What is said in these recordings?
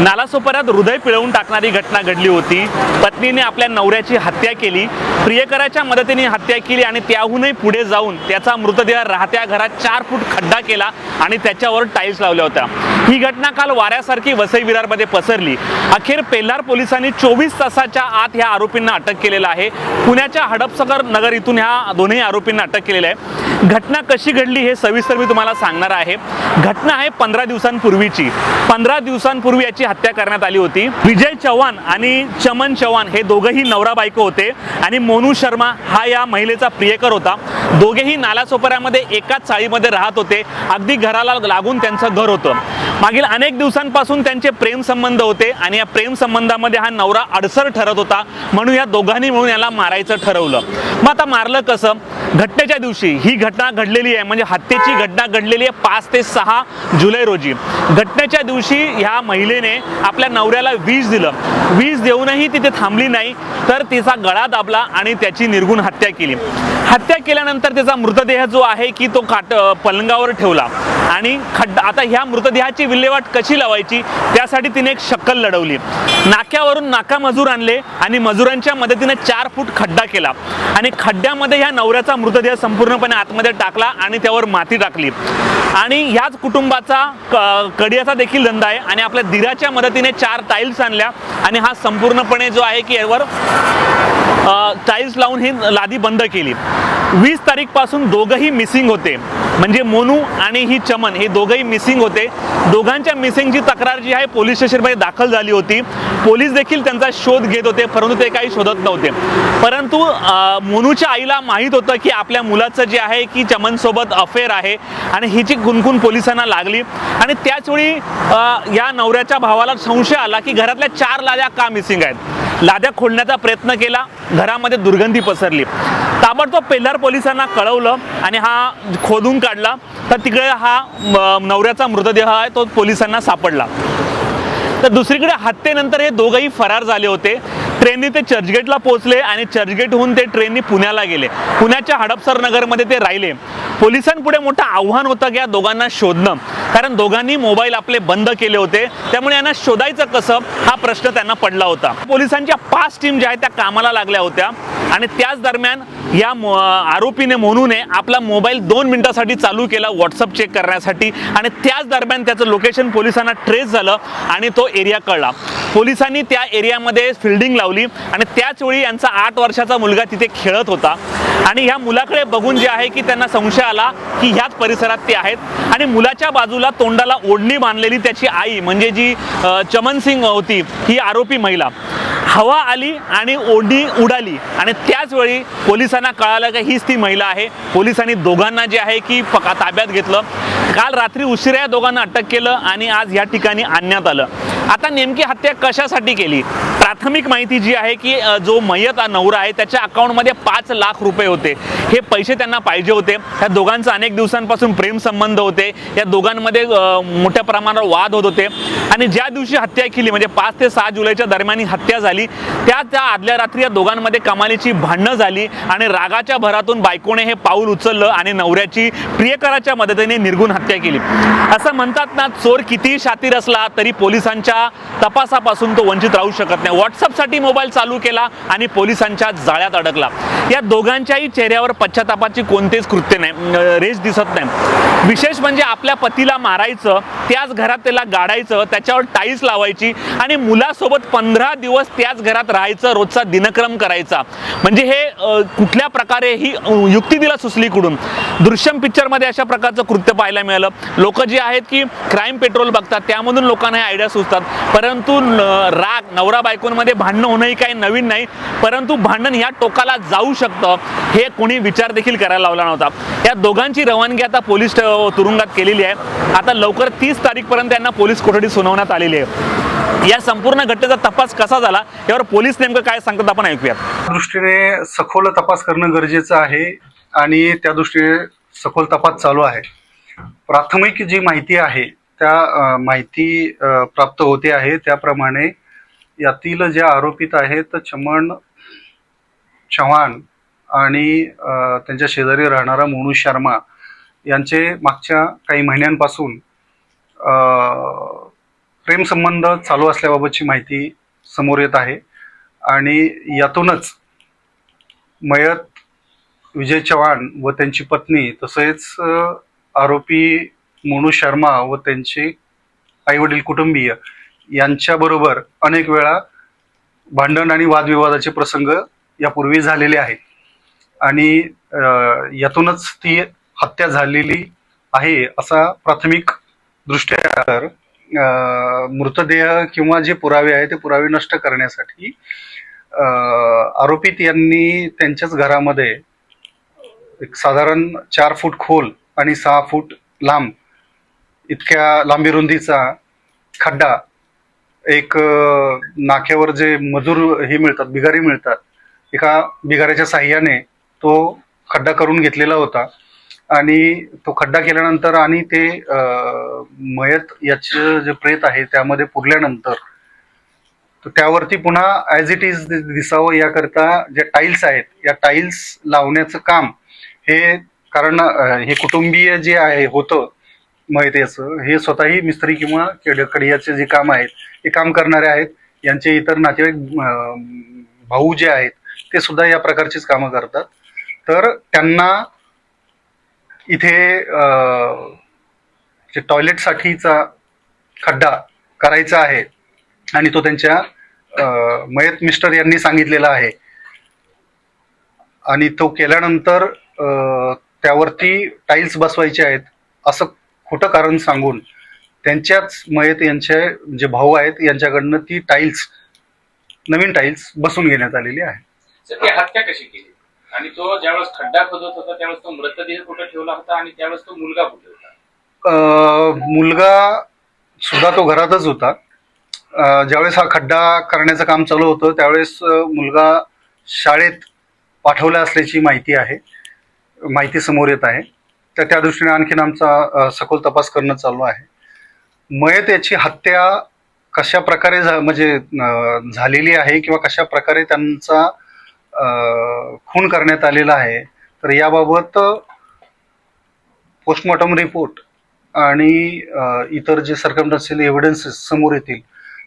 नालासोपाऱ्यात हृदय पिळवून टाकणारी घटना घडली होती. पत्नीने आपल्या नवऱ्याची हत्या केली. प्रियकराच्या मदतीने हत्या केली आणि त्याहूनही पुढे जाऊन त्याचा मृतदेह राहत्या घरात चार फूट खड्डा केला आणि त्याच्यावर टाईल्स लावल्या होत्या. ही घटना काल वाऱ्यासारखी वसई विरारमध्ये पसरली. अखेर पेल्हार पोलिसांनी चोवीस तासाच्या आत ह्या आरोपींना अटक केलेलं आहे. पुण्याच्या हडपसगर नगर इथून ह्या दोन्ही आरोपींना अटक केलेलं आहे. घटना कशी घडली हे सविस्तर मी तुम्हाला सांगणार आहे. घटना आहे पंधरा दिवसांपूर्वीची. पंधरा दिवसांपूर्वी याची हत्या करण्यात आली होती. विजय चव्हाण आणि चमन चव्हाण हे दोघंही नवरा बायको होते आणि मोनू शर्मा हा या महिलेचा प्रियकर होता. दोघेही नालासोपाऱ्यामध्ये एकाच चाळीमध्ये राहत होते. अगदी घराला लागून त्यांचं घर होतं. मागील अनेक दिवसांपासून त्यांचे प्रेम संबंध होते आणि या प्रेम संबंधामध्ये हा नवरा अडसर ठरत होता. म्हणून या दोघांनी मिळून याला मारायचं ठरवलं. मग आता मारलं कसं? घटनेच्या दिवशी ही घटना घडलेली आहे. म्हणजे हत्येची घटना घडलेली आहे पाच ते सहा जुलै रोजी. घटनेच्या दिवशी ह्या महिलेने आपल्या नवऱ्याला विष दिलं. विष देऊनही तिथे थांबली नाही तर तिचा गळा दाबला आणि त्याची निर्गुण हत्या केली. हत्या केल्यानंतर त्याचा मृतदेह जो आहे की तो काट पलंगावर ठेवला. आणि खड्डा आता ह्या मृतदेहाची विल्हेवाट कशी लावायची त्यासाठी तिने एक शक्कल लढवली. नाक्यावरून नाका मजूर आणले आणि मजुरांच्या मदतीने चार फूट खड्डा केला. आणि खड्ड्यामध्ये ह्या नवऱ्याचा मृतदेह संपूर्णपणे आतमध्ये टाकला आणि त्यावर माती टाकली. आणि ह्याच कुटुंबाचा क- कडियाचा देखील धंदा आहे आणि आपल्या दिराच्या मदतीने चार टाईल्स आणल्या. आणि हा संपूर्णपणे जो आहे की यावर टाईल्स लावून ही लादी बंद केली. वीस तारीखपासून दोघंही मिसिंग होते. म्हणजे मोनू आणि ही चमन हे दोघंही मिसिंग होते. दोघांच्या मिसिंगची तक्रार जी आहे पोलीस स्टेशनमध्ये दाखल झाली होती. पोलीस देखील त्यांचा शोध घेत होते परंतु ते काही शोधत नव्हते. परंतु मोनूच्या आईला माहीत होतं की आपल्या मुलाचं जे आहे की चमनसोबत अफेअर आहे आणि हिची गुणगुण पोलिसांना लागली. आणि त्याचवेळी या नवऱ्याच्या भावाला संशय आला की घरातल्या चार लाद्या का मिसिंग आहेत? लाद्या खोडण्याचा प्रयत्न केला. घरामध्ये दुर्गंधी पसरली. ताबडतोब पेल्हार पोलिसांना कळवलं आणि हा खोदून काढला. तर तिकडे हा नवऱ्याचा मृतदेह आहे तो पोलिसांना सापडला. तर दुसरीकडे हत्येनंतर हे दोघंही फरार झाले होते. ट्रेनने ते चर्चगेटला पोहोचले आणि चर्चगेटहून ते ट्रेननी पुण्याला गेले. पुण्याच्या हडपसर नगरमध्ये ते राहिले. पोलिसांपुढे मोठं आव्हान होतं की या दोघांना शोधणं. कारण दोघांनी मोबाईल आपले बंद केले होते. त्यामुळे यांना शोधायचं कसं? हा प्रश्न त्यांना पडला होता. पोलिसांच्या पाच टीम ज्या आहेत त्या कामाला लागल्या होत्या. आणि त्याच दरम्यान या मो- आरोपीने म्हणून आपला मोबाईल दोन मिनिटासाठी चालू केला व्हॉट्सअप चेक करण्यासाठी आणि त्याच दरम्यान त्याचं लोकेशन पोलिसांना ट्रेस झालं आणि तो एरिया कळला. पोलिसांनी त्या एरियामध्ये फिल्डिंग लावली आणि त्याच वेळी यांचा आठ वर्षाचा मुलगा तिथे खेळत होता. आणि ह्या मुलाकडे बघून जे आहे की त्यांना संशय आला की ह्याच परिसरात ते आहेत. आणि मुलाच्या बाजूला तोंडाला ओढणी बांधलेली त्याची आई म्हणजे जी चमन सिंग होती ही आरोपी महिला. हवा आली आणि ओढणी उडाली आणि त्याच वेळी पोलिसांना कळालं की हीच ती महिला आहे. पोलिसांनी दोघांना जे आहे की पका ताब्यात घेतलं. काल रात्री उशिरा या दोघांना अटक केलं आणि आज या ठिकाणी आणण्यात आलं. आता नेमकी हत्या कशासाठी केली? प्राथमिक माहिती जी आहे की जो मयत नवरा आहे त्याच्या अकाउंटमध्ये पाच लाख रुपये होते. हे पैसे त्यांना पाहिजे होते. ह्या दोघांचा अनेक दिवसांपासून प्रेम संबंध होते. या दोघांमध्ये मोठ्या प्रमाणावर वाद होत होते. आणि ज्या दिवशी हत्या केली म्हणजे पाच ते सहा जुलैच्या दरम्यान हत्या झाली त्या त्या आदल्या रात्री या दोघांमध्ये कमालीची भांडणं झाली आणि रागाच्या भरातून बायकोने हे पाऊल उचललं आणि नवऱ्याची प्रियकराच्या मदतीने निर्गुण हत्या केली. असं म्हणतात ना चोर कितीही शातीर असला तरी पोलिसांच्या तपासापासून तो वंचित राहू शकत नाही. व्हॉट्सअपसाठी मोबाईल चालू केला आणि पोलिसांच्या जाळ्यात अडकला. या दोघांच्याही चेहऱ्यावर पश्चातापाची कोणतेच कृत्य नाही रेस रेष दिसत नाही. विशेष म्हणजे आपल्या पतीला मारायचं त्याच घरात त्याला गाडायचं त्याच्यावर टाईल्स लावायची आणि मुलासोबत पंधरा दिवस त्याच घरात राहायचं रोजचा दिनक्रम करायचा. म्हणजे हे कुठल्या प्रकारे ही युक्ती दिला सुचली कुठून दृश्यम पिक्चरमध्ये अशा प्रकारचं कृत्य पाहायला मिळालं. लोक जे आहेत की क्राईम पेट्रोल बघतात त्यामधून लोकांना हे आयडिया सुचतात. परंतु राग नवरा बायकोंमध्ये भांडणं होणंही काही नवीन नाही. परंतु भांडण ह्या टोकाला जाऊ शकतं हे कोणी विचार देखील करायला लावला नव्हता. या दोघांची रवानगी आता पोलीस तुरुंगात केलेली आहे. आता लवकर तीस तारीखपर्यंत त्यांना पोलीस कोठडी सुनावण्यात आलेली आहे. या संपूर्ण घटनेचा तपास कसा झाला? यावर पोलीस नेमकं काय सांगतात आपण ऐकूयात. दृष्टीने सखोल तपास करणं गरजेचं आहे आणि त्या दृष्टीने सखोल तपास चालू आहे. प्राथमिक जी माहिती आहे त्या माहिती प्राप्त होते आहे. त्याप्रमाणे यातील जे आरोपित आहेत चमन चव्हाण आणि त्यांच्या शेजारी राहणारा मोनू शर्मा यांचे मागच्या काही महिन्यांपासून प्रेमसंबंध चालू असल्याबाबतची माहिती समोर येत आहे. आणि यातूनच मयत विजय चव्हाण व त्यांची पत्नी तसेच आरोपी मोनू शर्मा व त्यांचे आईवडील कुटुंबीय यांच्याबरोबर अनेक वेळा भांडण आणि वादविवादाचे प्रसंग यापूर्वी झालेले आहेत. आणि यातूनच ती हत्या झालेली आहे असा प्राथमिक दृष्ट्या तर मृतदेह किंवा जे पुरावे आहे ते पुरावे नष्ट करण्यासाठी आरोपित यांनी त्यांच्याच घरामध्ये एक साधारण चार फूट खोल आणि सहा फूट लांब इतक्या लांबी रुंदीचा खड्डा एक नाक्यावर जे मजूर हे मिळतात बिगारी मिळतात एका बिगाऱ्याच्या साह्याने तो खड्डा करून घेतलेला होता. आणि तो खड्डा केल्यानंतर आणि ते मयत याचे जे प्रेत आहे त्यामध्ये पुरल्यानंतर त्यावरती पुन्हा ॲज इट इज दिसावं याकरता ज्या टाईल्स आहेत या टाईल्स लावण्याचं काम हे कारण हे कुटुंबीय जे आहे होतं मयतेचं हे स्वतःही मिस्त्री किंवा केड- कडियाचे जे काम आहेत हे काम करणारे आहेत. यांचे इतर नातेवाईक भाऊ जे आहेत ते सुद्धा या प्रकारचीच कामं करतात. तर त्यांना इथे जे टॉयलेटसाठीचा खड्डा करायचा आहे आणि तो त्यांच्या मयत मिस्टर यांनी सांगितलेला आहे. आणि तो केल्यानंतर अ, त्यावरती टाईल्स बसवायचे आहेत असं खोटं कारण सांगून त्यांच्याच मयत यांचे जे भाऊ आहेत यांच्याकडनं ती टाईल्स नवीन टाईल्स बसून घेण्यात आलेली आहे. सर ती हत्या कशी केली? आणि तो ज्यावेळेस खड्डा खोदत होता त्यावेळेस तो मृतदेह कुठे ठेवला होता आणि त्यावेळेस तो मुलगा कुठे होता? मुलगा सुद्धा तो घरातच होता. ज्यावेळेस हा खड्डा करण्याचं काम चालू होतं त्यावेळेस मुलगा शाळेत पाठवला असल्याची माहिती आहे माहिती समोर येत आहे. तर त्या दृष्टीने आणखीन आमचा सखोल तपास करणं चालू आहे. मयत याची हत्या कशा प्रकारे झा म्हणजे झालेली आहे किंवा कशा प्रकारे त्यांचा खून करण्यात आलेला आहे तर याबाबत पोस्टमॉर्टम रिपोर्ट आणि इतर जे सर्कमडन्शियल एव्हिडन्सेस समोर येतील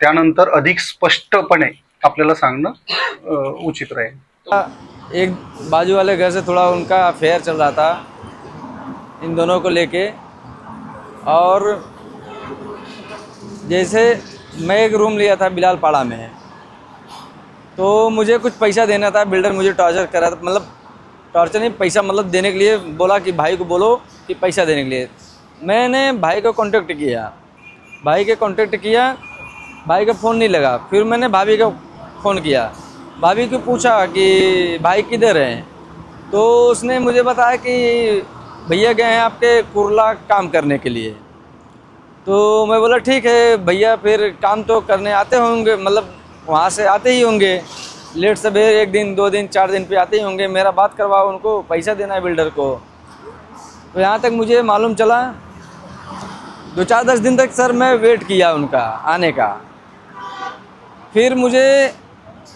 त्यानंतर अधिक स्पष्टपणे आपल्याला सांगणं उचित राहील. एक बाजू वाले घर से थोड़ा उनका अफेयर चल रहा था इन दोनों को लेके। और जैसे मैं एक रूम लिया था बिलाल पाड़ा में। तो मुझे कुछ पैसा देना था, बिल्डर मुझे टॉर्चर करा था मतलब टॉर्चर नहीं, पैसा मतलब देने के लिए बोला कि भाई को बोलो कि पैसा देने के लिए। मैंने भाई को कांटेक्ट किया। भाई के कांटेक्ट किया, भाई का फ़ोन नहीं लगा। फिर मैंने भाभी को फ़ोन किया। भाभी को पूछा कि भाई किधर हैं? तो उसने मुझे बताया कि भैया गए हैं आपके कुरला काम करने के लिए। तो मैं बोला, ठीक है भैया, फिर काम तो करने आते होंगे मतलब वहाँ से आते ही होंगे। लेट सवेर, एक दिन, दो दिन, चार दिन पे आते ही होंगे। मेरा बात करवाओ उनको, पैसा देना है बिल्डर को। तो यहाँ तक मुझे मालूम चला, दो चार दस दिन तक सर मैं वेट किया उनका, आने का। फिर मुझे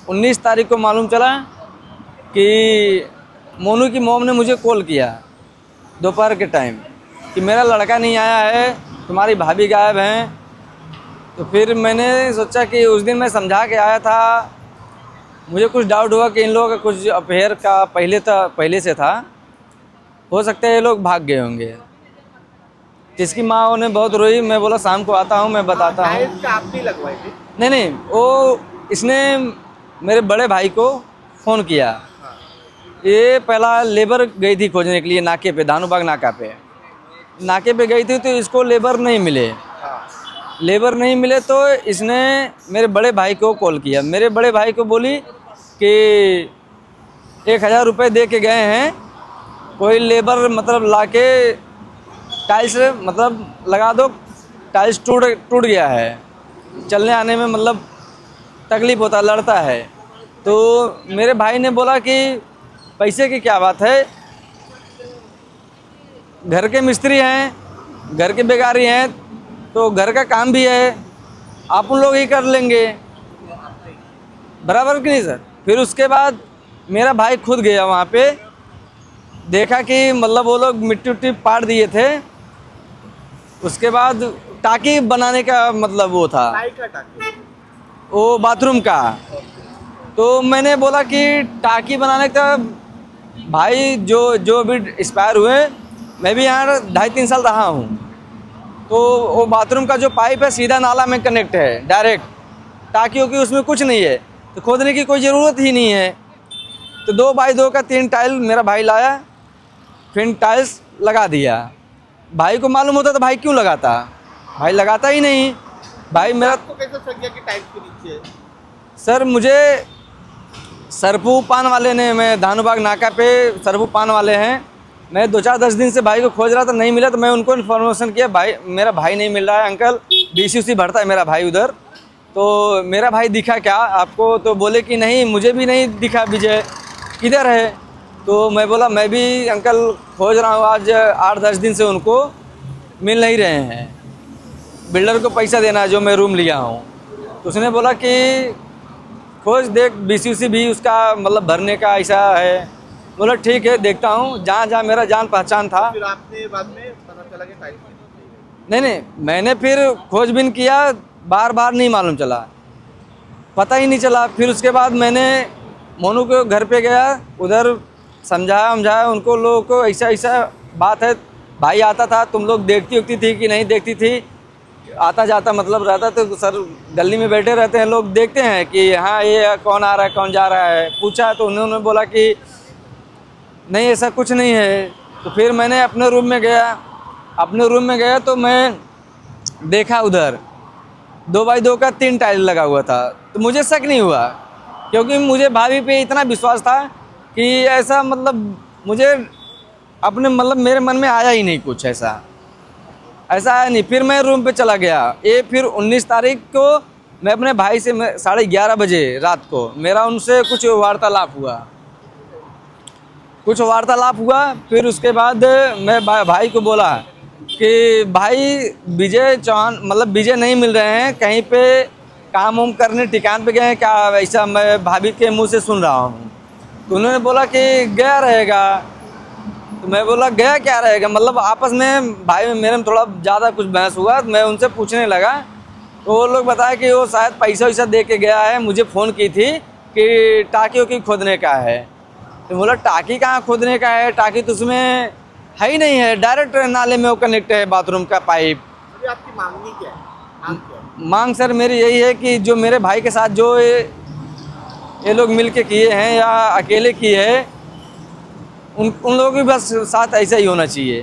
19 तारीख को मालूम चला कि मोनू की मोम ने मुझे कॉल किया। दोपहर के टाइम कि मेरा लड़का नहीं आया है तुम्हारी भाभी गायब हैं। तो फिर मैंने सोचा कि उस दिन मैं समझा के आया था। मुझे कुछ डाउट हुआ कि इन लोगों का कुछ अफेयर का पहले था पहले से था। हो सकता है ये लोग भाग गए होंगे। जिसकी माँ ने बहुत रोई मैं बोला शाम को आता हूँ मैं बताता हूँ नहीं नहीं वो इसने मेरे बड़े भाई को फ़ोन किया। ये पहला लेबर गई थी खोजने के लिए, नाके पे, धानुबाग नाका पे। नाके पे गई थी तो इसको लेबर नहीं मिले। लेबर नहीं मिले तो इसने मेरे बड़े भाई को कॉल किया। मेरे बड़े भाई को बोली कि एक हज़ार रुपये दे के गए हैं। कोई लेबर मतलब लाके टाइल्स मतलब लगा दो, टाइल्स टूट टूट गया है। चलने आने में मतलब तकलीफ़ होता, लड़ता है। तो मेरे भाई ने बोला कि पैसे की क्या बात है? घर के मिस्त्री हैं घर के बेगारी हैं तो घर का काम भी है। आप उन लोग ही कर लेंगे। बराबर कि नहीं सर? फिर उसके बाद मेरा भाई खुद गया वहाँ पे। देखा कि मतलब वो लोग मिट्टी उट्टी पाड़ दिए थे। उसके बाद टाकी बनाने का मतलब वो था। वो बाथरूम का। तो मैंने बोला कि टाकी बनाने का भाई जो जो अभी एक्सपायर हुए मैं भी यहाँ ढाई तीन साल रहा हूँ। तो वो बाथरूम का जो पाइप है सीधा नाला में कनेक्ट है डायरेक्ट टाकी की उसमें कुछ नहीं है तो खोदने की कोई ज़रूरत ही नहीं है। तो दो बाई दो का तीन टाइल मेरा भाई लाया फिर टाइल्स लगा दिया। भाई को मालूम होता तो भाई क्यों लगाता? भाई लगाता ही नहीं। भाई मेरा तो कैसे कि टाइल्स के नीचे? सर मुझे सरपू पान वाले ने, मैं धानुबाग नाका पे सरपू पान वाले हैं। मैं दो चार दस दिन से भाई को खोज रहा था, नहीं मिला तो मैं उनको इन्फॉर्मेशन किया, भाई, मेरा भाई नहीं मिल रहा है अंकल डी भरता है मेरा भाई उधर। तो मेरा भाई दिखा क्या, आपको तो बोले कि नहीं, मुझे भी नहीं दिखा विजय, किधर है? तो मैं बोला, मैं भी अंकल खोज रहा हूँ, आज आठ दस दिन से उनको मिल नहीं रहे हैं। बिल्डर को पैसा देना है, जो मैं रूम लिया हूँ। तो उसने बोला कि खोज देख बी भी उसका मतलब भरने का ऐसा है। बोला ठीक है देखता हूँ। जहाँ जहाँ मेरा जान पहचान था। फिर आपने बाद में पता चला कि। नहीं नहीं मैंने फिर खोजबीन किया बार बार नहीं मालूम चला। पता ही नहीं चला। फिर उसके बाद मैंने मोनू के घर पे गया उधर समझाया समझाया उनको लोगों को ऐसा ऐसा बात है भाई आता था तुम लोग देखती उगती थी कि नहीं देखती थी? आता जाता मतलब रहता तो सर गली में बैठे रहते हैं लोग, देखते हैं कि हाँ ये कौन आ रहा है, कौन जा रहा है। पूछा तो उन्होंने बोला कि, नहीं, ऐसा कुछ नहीं है। तो फिर मैंने अपने रूम में गया। अपने रूम में गया तो मैं देखा उधर, दो बाई दो का तीन टाइल लगा हुआ था। तो मुझे शक नहीं हुआ, क्योंकि मुझे भाभी पे इतना विश्वास था कि ऐसा मतलब मुझे अपने मतलब मेरे मन में आया ही नहीं कुछ ऐसा। ऐसा है नहीं फिर मैं रूम पे चला गया। ये फिर 19 तारीख को मैं अपने भाई से साढ़े ग्यारह बजे रात को मेरा उनसे कुछ वार्तालाप हुआ। कुछ वार्तालाप हुआ फिर उसके बाद मैं भा, भाई को बोला कि भाई विजय चौहान मतलब विजय नहीं मिल रहे हैं कहीं पे काम उम करने ठिकान पे गए हैं क्या ऐसा मैं भाभी के मुँह से सुन रहा हूँ। तो उन्होंने बोला कि गया रहेगा। तो मैं बोला गया क्या रहेगा मतलब आपस में भाई में मेरे में थोड़ा ज़्यादा कुछ बहस हुआ तो मैं उनसे पूछने लगा। तो वो लोग बताया कि वो शायद पैसा वैसा दे के गया है मुझे फ़ोन की थी कि टाकियों की खोदने का है। तो बोला टाकी कहाँ खोदने का है? टाकी तो उसमें है ही नहीं है। डायरेक्ट नाले में वो कनेक्ट है बाथरूम का पाइप अभी आपकी मांगनी क्या मांग क्या है? मांग सर मेरी यही है कि जो मेरे भाई के साथ जो ये ये लोग मिल के किए हैं या अकेले किए हैं उन उन लोगों के पास साथ ऐसा ही होना चाहिए।